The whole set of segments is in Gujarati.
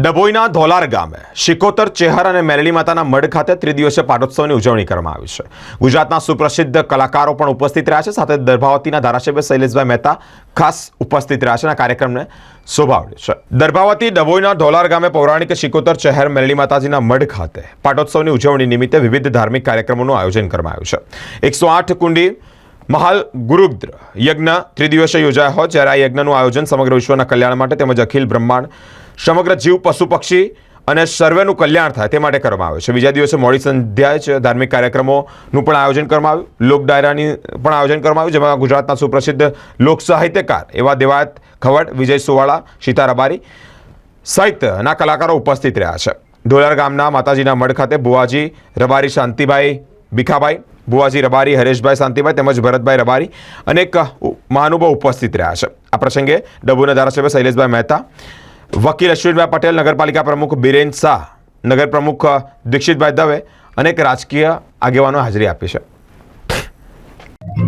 ડભોઈના ધોલાર ગામે શિકોતર ચેહર અને મેરડી માતાના મઢ ખાતે ત્રિદિવસીય પાટોત્સવની ઉજવણી કરવામાં આવી છે. ગુજરાતના સુપ્રસિદ્ધ કલાકારો પણ ઉપસ્થિત રહ્યા છે. સાથે દર્ભાવતીના ધારાસભ્ય શૈલેષભાઈ મહેતા ખાસ ઉપસ્થિત રહ્યા છે આ કાર્યક્રમને શોભાવ્યો છે. દર્ભાવતી ડભોઈના ધોલાર ગામે પૌરાણિક શિકોતર ચહેર મેરડી માતાજીના મઢ ખાતે પાટોત્સવની ઉજવણી નિમિત્તે વિવિધ ધાર્મિક કાર્યક્રમોનું આયોજન કરવામાં આવ્યું છે. એકસો આઠ કુંડી મહાલ ગુરુદ્ર યજ્ઞ ત્રિદિવસે યોજાયો હોય, જ્યારે આ યજ્ઞનું આયોજન સમગ્ર વિશ્વના કલ્યાણ માટે તેમજ અખિલ બ્રહ્માંડ સમગ્ર જીવ, પશુ, પક્ષી અને સર્વેનું કલ્યાણ થાય તે માટે કરવામાં આવ્યું છે. બીજા દિવસે મોડી સંધ્યાએ જ ધાર્મિક કાર્યક્રમોનું પણ આયોજન કરવામાં આવ્યું. લોક ડાયરાની પણ આયોજન કરવામાં આવ્યું, જેમાં ગુજરાતના સુપ્રસિદ્ધ લોક સાહિત્યકાર એવા દેવાયત ખવડ, વિજય સુવાળા, સીતા રબારી સહિતના કલાકારો ઉપસ્થિત રહ્યા છે. ઢોલાર ગામના માતાજીના મઢ ખાતે બુવાજી રબારી, શાંતિભાઈ ભીખાભાઈ બુવાજી રબારી, હરેશભાઈ શાંતિભાઈ તેમજ ભરતભાઈ રબારી અનેક મહાનુભાવ ઉપસ્થિત રહ્યા છે. આ પ્રસંગે ડબુના ધારાસભ્ય શૈલેષભાઈ મહેતા વકીલ અશ્વિનભાઈ પટેલ, નગરપાલિકા પ્રમુખ બિરેન શાહ, નગર પ્રમુખ દીક્ષિતભાઈ દવે અનેક રાજકીય આગેવાનો હાજરી આપી છે.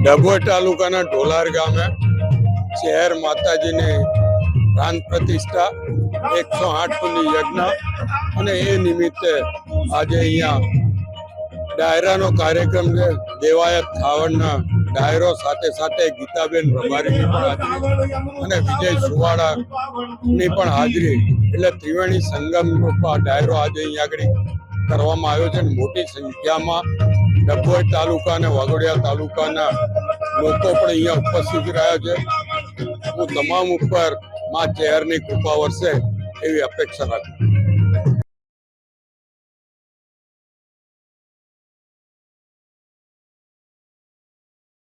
ડભોઈ તાલુકાના ઢોલાર ગામે શહેર માતાજીની પ્રાણ પ્રતિષ્ઠા એકસો આઠ કુંડી યજ્ઞ અને એ નિમિત્તે આજે અહીંયા ડાયરાનો કાર્યક્રમ છે, દેવાયત ખાવડના ડાયરો સાથે સાથે ગીતાબેન રબારીની પણ હાજરી અને વિજય સુવાળાની પણ હાજરી. એટલે ત્રિવેણી સંગમનો ડાયરો આજે અહીંયા આગળ કરવામાં આવ્યો છે મોટી સંખ્યામાં ડભોઈ તાલુકા અને વાઘોડિયા તાલુકાના લોકો પણ અહીંયા ઉપસ્થિત રહ્યા છે. હું તમામ ઉપરમાં ચહેરની કૃપા વરસે એવી અપેક્ષા રાખું